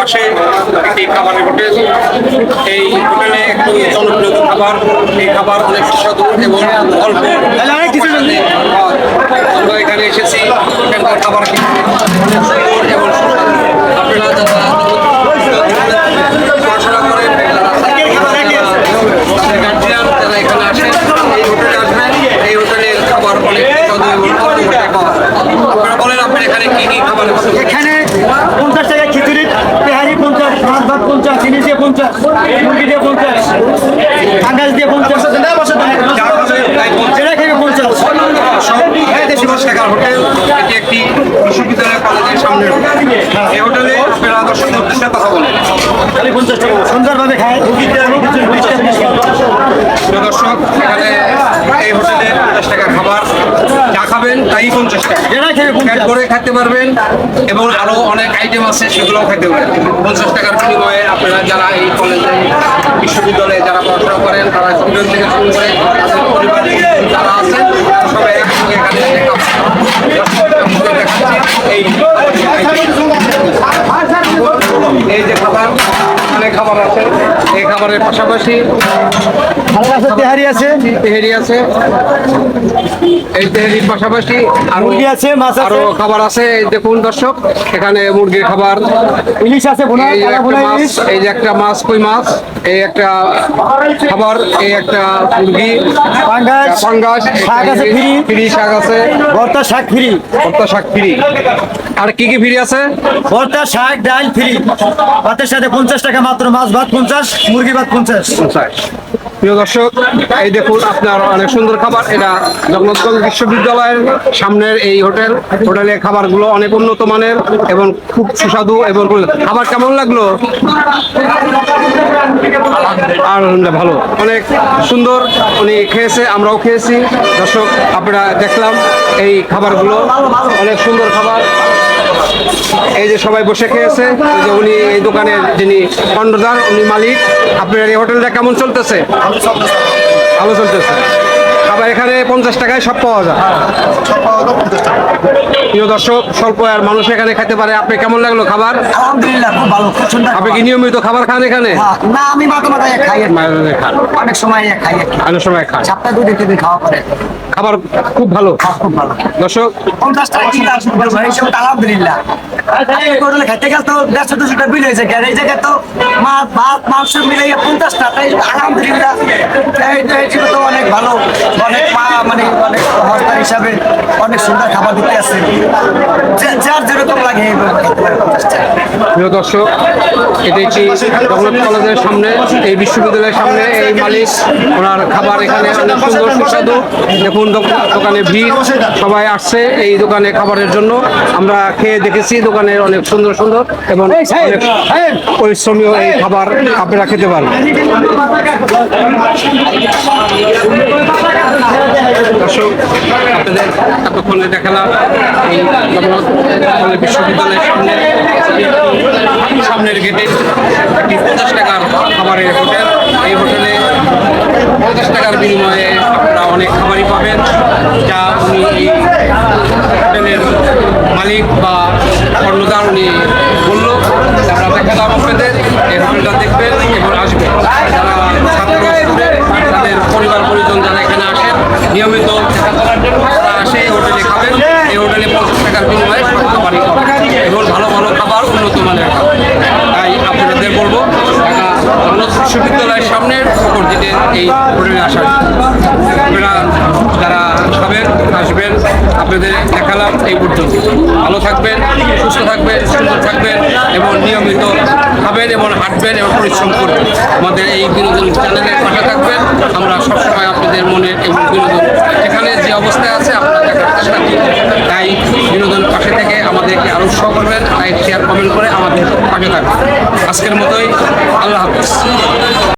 পাশে একটি খাবারের হোটেল এই হোটেলে একটু জনপ্রিয় খাবার, এই খাবার অনেক সুস্বাদু এবং অল্প। আমরা এখানে এসেছি খাবার এবং আপনারা এখানে এই খাবার বলেন এখানে কি কি খাবার পছন্দ করেন? এখানে পঞ্চাশ টাকা খিচুড়ি তেহারি পঞ্চাশ ভাত ভাত পঞ্চাশ চিনি দিয়ে হোটেল একটি বিশ্ববিদ্যালয় সামনের এই হোটেলে আপনারা দর্শক উদ্দেশ্যে কথা বলেন দর্শক এখানে এই হোটেলে পঞ্চাশ টাকা খাবার যা খাবেন তাই পঞ্চাশ টাকা যেটা খেয়ে প্যাক পঞ্চাশ করে খেতে পারবেন এবং আরও অনেক আইটেম আছে সেগুলোও খেতে পারবেন। পঞ্চাশ টাকার বিনিময়ে আপনারা যারা এই কলেজে বিশ্ববিদ্যালয়ে যারা পড়াশোনা করেন তারা স্টুডেন্ট থেকে শুরু করে তাদের পরিবার যারা আছেন সবাই একসঙ্গে এখানে এই এই যে খাবার এখানে খাবার আছে। এই খাবারের পাশাপাশি হালকা আছে তেহারি আছে? তেহেরি আছে। এই তেহেরির পাশাপাশি আরও মুরগি আছে মাছ আরও খাবার আছে। দেখুন দর্শক এখানে মুরগির খাবার। ইলিশ আছে বোনা এই যে একটা মাছ ইলিশ এই যে একটা মাছ কই মাছ? এই একটা খাবার এই একটা মুরগি। পাঙ্গাস পাঙ্গাস শাক আছে ফ্রি। ফ্রি শাক আছে। ভর্তা শাক ফ্রি। ভর্তা শাক ফ্রি। আর কি কি ফ্রি আছে? ভর্তা শাক ডাল ফ্রি। ভাতের সাথে পঞ্চাশ টাকা মাত্র মাছ ভাত পঞ্চাশ মুরগি ভাত পঞ্চাশ। প্রিয় দর্শক এই দেখুন আপনার অনেক সুন্দর খাবার। এটা জগন্নাথগঞ্জ বিশ্ববিদ্যালয়ের সামনের এই হোটেল। হোটেলের খাবারগুলো অনেক উন্নত মানের এবং খুব সুস্বাদু এবং খাবার কেমন লাগল? আলহামদুলিল্লাহ, ভালো। অনেক সুন্দর উনি খেয়েছে, আমরাও খেয়েছি। দর্শক, আপনারা দেখলাম এই খাবারগুলো। অনেক সুন্দর খাবার। এই যে সবাই বসে খেয়েছে ওই যে উনি এই দোকানের যিনি কর্ণধার উনি মালিক। আপনার এই হোটেলটা কেমন চলতেছে? ভালো চলতেছে। খাবার এখানে পঞ্চাশ টাকায় সব পাওয়া যায়। প্রিয় দর্শক স্বল্প আর মানুষ এখানে খেতে পারে। আপনি কেমন লাগল খাবার? আলহামদুলিল্লাহ খুব ভালো খুব সুন্দর আপনি কি নিয়মিত খাবার খান এখানে? না আমি মাঝে মাঝে খাই মাঝে মাঝে খান। অনেক সময় খাই অনেক সময় খান। সপ্তাহে দুই দিন খাওয়া পরে খাবার খুব ভালো। খুব ভালো। দর্শক পঞ্চাশ টাকা এই আলহামদুলিল্লাহ। হোটেলে খেতে গেলে তো দেড়শো দুশো বিল হয়েছে এই জায়গায় তো মাছ ভাত মাংস মিলে পঞ্চাশ তো অনেক ভালো, অনেক মা মানে অনেক হিসাবে অনেক সুন্দর খাবার দিতে আছে। যার যেরকম লাগে এইভাবে খেতে পারে পঞ্চাশ টাকা প্রিয় দর্শক এটি একটি জগন্নাথ কলেজের সামনে এই বিশ্ববিদ্যালয়ের সামনে এই মালিক ওনার খাবার এখানে অনেক সুন্দর সুস্বাদু। দেখুন দোকানে ভিড় সবাই আসছে এই দোকানে খাবারের জন্য। আমরা খেয়ে দেখেছি দোকানের অনেক সুন্দর সুন্দর এবং অনেক পরিশ্রমীয় এই খাবার আপনারা খেতে পারবেন দর্শক আপনাদের এতক্ষণে দেখালাম এই জগন্নাথ বিশ্ববিদ্যালয়ের সামনে। সামনের গেটে একটি পঞ্চাশ টাকার খাবারের হোটেল। এই হোটেলে পঞ্চাশ টাকার বিনিময়ে আপনারা অনেক খাবারই পাবেন। যা উনি এই হোটেলের মালিক বা কর্ণধার উনি বলল। আমরা দেখালাম আপনাদের। এই হোটেলটা দেখবেন এবং আসবেন। যারা ছাত্র তাদের পরিবার, পরিজন যারা এখানে আসেন, নিয়মিত আসে এই হোটেলে খাবেন। এই হোটেলে পঞ্চাশ টাকার বিনিময়ে খাবারই পাবেন এবং ভালো ভালো খাবার উন্নত মানের খাবার তাই আপনাদের বলব ঢাকা জগন্নাথ বিশ্ববিদ্যালয়ের সামনে অপরদিকে এই হোটেলে আসার। আপনারা যারা খাবেন, আসবেন, আপনাদের দেখালাম এই পর্যন্ত। ভালো থাকবেন, সুস্থ থাকবেন, সুন্দর থাকবেন এবং নিয়মিত খাবেন এবং হাঁটবেন এবং পরিশ্রম করবেন। আমাদের এই বিনোদন চ্যানেলের পাশে থাকবেন। আমরা সবসময় আপনাদের মনে এবং বিনোদন এখানে যে অবস্থায় আছে আপনারা দেখার চেষ্টা করবেন। তাই বিনোদন পাশে থেকে আমাদেরকে আরও উৎসাহ করবেন, লাইক শেয়ার কমেন্ট করে আমাদের পাশে থাকবেন আজকের মতোই আল্লাহ হাফিজ।